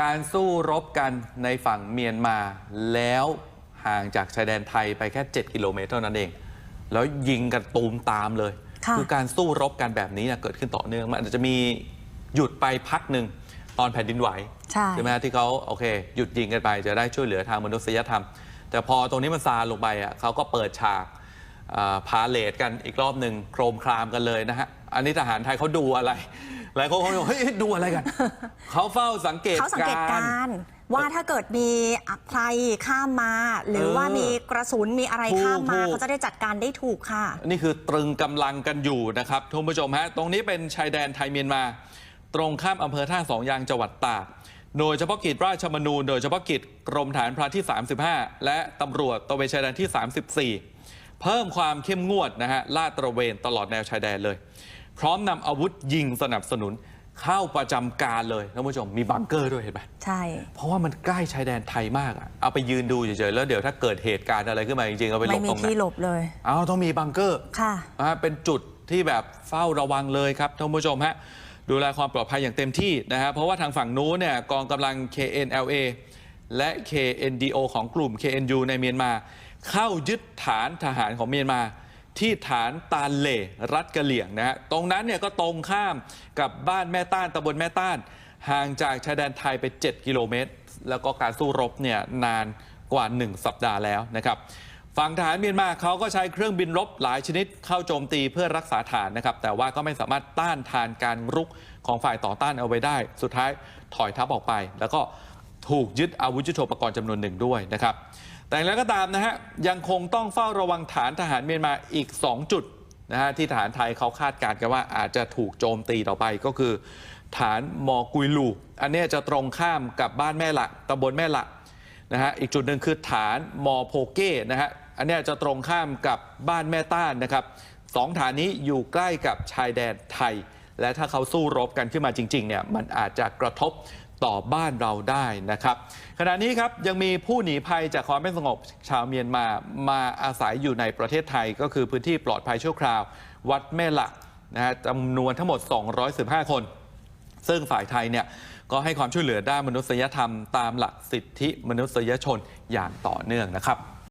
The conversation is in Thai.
การสู้รบกันในฝั่งเมียนมาแล้วห่างจากชายแดนไทยไปแค่ 7 กิโลเมตรเท่านั้นเอง แล้วยิงกันตูมตามเลย ค่ะอการสู้รบกันแบบนี้เนี่ยเกิดขึ้นต่อเนื่อง มันอาจจะมีหยุดไปพักหนึ่งตอนแผ่นดินไหวใช่ไหมฮะที่เขาโอเค หยุดยิงกันไปจะได้ช่วยเหลือทางมนุษยธรรม แต่พอตรงนี้มันซาลงไปอะเขาก็เปิดฉากอ่าพาเลทกันอีกรอบหนึ่งโครมครามกันเลยนะฮะ อันนี้ทหารไทยเขาดูอะไร หลายคนเขาบอกเฮ้ยดูอะไรกัน เขาเฝ้าสังเกตเขาสังเกตการการณ์ณ์ ว่าถ้าเกิดมีใครข้ามมา หรือเออว่ามีกระสุนมีอะไรถูกข้ามมาถูกเขาจะได้จัดการได้ถูกค่ะ นี่คือตรึงกำลังกันอยู่นะครับทุกผู้ชมฮะตรงนี้เป็นชายแดนไทยเมียนมา ตรงข้ามอำเภอท่าสองยางจังหวัดตากโดยเฉพาะกิจราชมนูญโดยเฉพาะกิจกรมฐานพรานที่ 35 และตำรวจตระเวนชายแดนที่ 34 เพิ่มความเข้มงวดนะฮะลาดตระเวนตลอดแนวชายแดนเลย พร้อมนำอาวุธยิงสนับสนุนเข้าประจำการเลยท่านผู้ชมมีบังเกอร์ด้วยเห็นไหมใช่ เพราะว่ามันใกล้ชายแดนไทยมากอะเอาไปยืนดูเฉยๆแล้วเดี๋ยวถ้าเกิดเหตุการณ์อะไรขึ้นมาจริงๆเอาไปหลไม่บมีตรงไหนที่หลบเลย เอาต้องมีบังเกอร์ ค่ะนะฮะเป็นจุดที่แบบเฝ้าระวังเลยครับท่านผู้ชมฮะดูแลความปลอดภัยอย่างเต็มที่นะฮะเพราะว่าทางฝั่งนู้นเนี่ยกองกำลัง KNLA และ KNDO ของกลุ่ม KNU ในเมียนมา เข้ายึดฐานทหารของเมียนมา ที่ฐานตาเล่รัฐกะเหลี่ยงนะฮะตรงนั้นเนี่ยก็ตรงข้ามกับบ้านแม่ต้านตำบลแม่ต้าน ห่างจากชายแดนไทยไป 7 กิโลเมตร แล้วก็การสู้รบเนี่ยนานกว่า 1 สัปดาห์แล้วนะครับฝั่งทหารเมียนมาเขาก็ใช้เครื่องบินรบหลายชนิดเข้าโจมตีเพื่อรักษาฐานนะครับ แต่ว่าก็ไม่สามารถต้านทานการรุกของฝ่ายต่อต้านเอาไว้ได้ สุดท้ายถอยทัพออกไป แล้วก็ ถูกยึดอาวุธยุทโธปกรณ์จำนวนหนึ่งด้วยนะครับ แต่อย่างไรก็ตามนะฮะยังคงต้องเฝ้าระวังฐานทหารเมียนมาอีก 2 จุดนะฮะที่ทหารไทยเขาคาดการณ์กันว่าอาจจะถูกโจมตีต่อไปก็คือ ฐานมอกุยลู อันนี้จะตรงข้ามกับบ้านแม่ละตำบลแม่ละนะฮะอีกจุดหนึ่งคือฐานมอโพเก้นะฮะอันนี้จะตรงข้ามกับบ้านแม่ต้านนะครับสองฐานนี้อยู่ใกล้กับชายแดนไทย และถ้าเขาสู้รบกันขึ้นมาจริงๆเนี่ยมันอาจจะกระทบ ต่อบ้านเราได้นะครับ ขณะนี้ครับยังมีผู้หนีภัยจากความไม่สงบชาวเมียนมามาอาศัยอยู่ในประเทศไทย ก็คือพื้นที่ปลอดภัยชั่วคราว วัดแม่ละนะฮะจำนวนทั้งหมด 215 คน ซึ่งฝ่ายไทยเนี่ยก็ให้ความช่วยเหลือด้านมนุษยธรรมตามหลักสิทธิมนุษยชนอย่างต่อเนื่องนะครับ